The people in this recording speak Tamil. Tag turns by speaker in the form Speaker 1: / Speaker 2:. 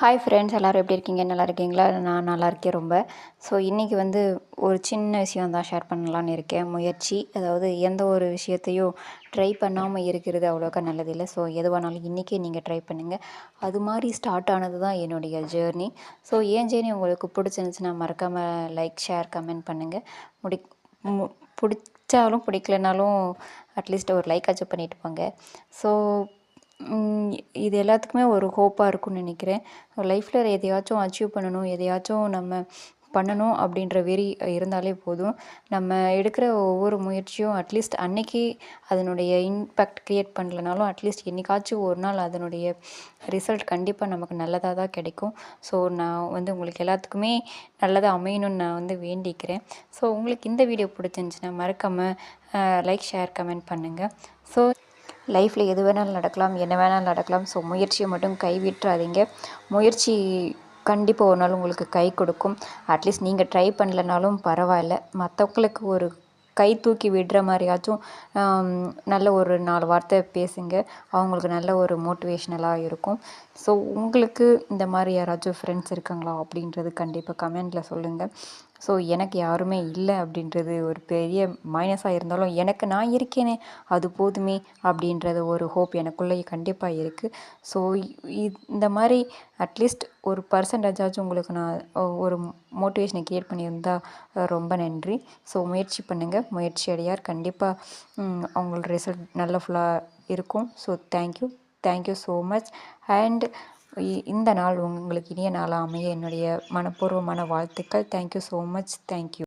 Speaker 1: ஹாய் ஃப்ரெண்ட்ஸ் எல்லோரும் எப்படி இருக்கீங்க நல்லா இருக்கீங்களா நான் நல்லா இருக்கேன் ரொம்ப ஸோ இன்றைக்கி வந்து ஒரு சின்ன விஷயம் தான் ஷேர் பண்ணலான்னு இருக்கேன் முயற்சி அதாவது எந்த ஒரு விஷயத்தையும் ட்ரை பண்ணாமல் இருக்கிறது அவ்வளோக்கா நல்லதில்லை ஸோ எதுவானாலும் இன்றைக்கே நீங்கள் ட்ரை பண்ணுங்கள் அது மாதிரி ஸ்டார்ட் ஆனது தான் என்னுடைய ஜேர்னி ஸோ ஏன் ஜேர்னி உங்களுக்கு பிடிச்சிருந்துச்சுன்னா மறக்காமல் லைக் ஷேர் கமெண்ட் பண்ணுங்கள் முடி பிடிச்சாலும் பிடிக்கலனாலும் அட்லீஸ்ட் ஒரு லைக் அச்சீவ் பண்ணிட்டு போங்க ஸோ இது எல்லாத்துக்குமே ஒரு ஹோப்பாக இருக்கும்னு நினைக்கிறேன் லைஃப்பில் எதையாச்சும் அச்சீவ் பண்ணணும் எதையாச்சும் நம்ம பண்ணணும் அப்படின்ற வெறி இருந்தாலே போதும் நம்ம எடுக்கிற ஒவ்வொரு முயற்சியும் அட்லீஸ்ட் அன்னைக்கு அதனுடைய இம்பேக்ட் க்ரியேட் பண்ணலனாலும் அட்லீஸ்ட் என்றைக்காச்சும் ஒரு நாள் அதனுடைய ரிசல்ட் கண்டிப்பாக நமக்கு நல்லதாக தான் கிடைக்கும் ஸோ நான் வந்து உங்களுக்கு எல்லாத்துக்குமே நல்லதாக அமையணும்னு நான் வந்து வேண்டிக்கிறேன் ஸோ உங்களுக்கு இந்த வீடியோ பிடிச்சிருந்துச்சுன்னா மறக்காமல் லைக் ஷேர் கமெண்ட் பண்ணுங்கள் ஸோ லைஃப்பில் எது வேணாலும் நடக்கலாம் என்ன வேணாலும் நடக்கலாம் ஸோ முயற்சியை மட்டும் கைவிட்டுறாதீங்க முயற்சி கண்டிப்பாக ஒரு நாள் உங்களுக்கு கை கொடுக்கும் அட்லீஸ்ட் நீங்கள் ட்ரை பண்ணலனாலும் பரவாயில்ல மற்றவங்களுக்கு ஒரு கை தூக்கி விடுற மாதிரியாச்சும் நல்ல ஒரு நாலு வார்த்தை பேசுங்க அவங்களுக்கு நல்ல ஒரு மோட்டிவேஷ்னலாக இருக்கும் ஸோ உங்களுக்கு இந்த மாதிரி யாராச்சும் ஃப்ரெண்ட்ஸ் இருக்காங்களா அப்படின்றது கண்டிப்பாக கமெண்டில் சொல்லுங்கள் ஸோ எனக்கு யாருமே இல்லை அப்படின்றது ஒரு பெரிய மைனஸாக இருந்தாலும் எனக்கு நான் இருக்கேனே அது போதுமே அப்படின்றது ஒரு ஹோப் எனக்குள்ளே கண்டிப்பாக இருக்குது ஸோ இந்த மாதிரி அட்லீஸ்ட் ஒரு பர்சன்டேஜாச்சும் உங்களுக்கு நான் ஒரு மோட்டிவேஷனை க்ரியேட் பண்ணியிருந்தா ரொம்ப நன்றி ஸோ முயற்சி பண்ணுங்கள் முயற்சி அடையார் கண்டிப்பாக அவங்களோட ரிசல்ட் நல்ல ஃபுல்லாக இருக்கும் so thank you thank you so much and இந்த நாள் உங்களுக்கு இனிய நாளாக அமைய என்னுடைய மனப்பூர்வமான வாழ்த்துக்கள் தேங்க்யூ ஸோ மச் தேங்க்யூ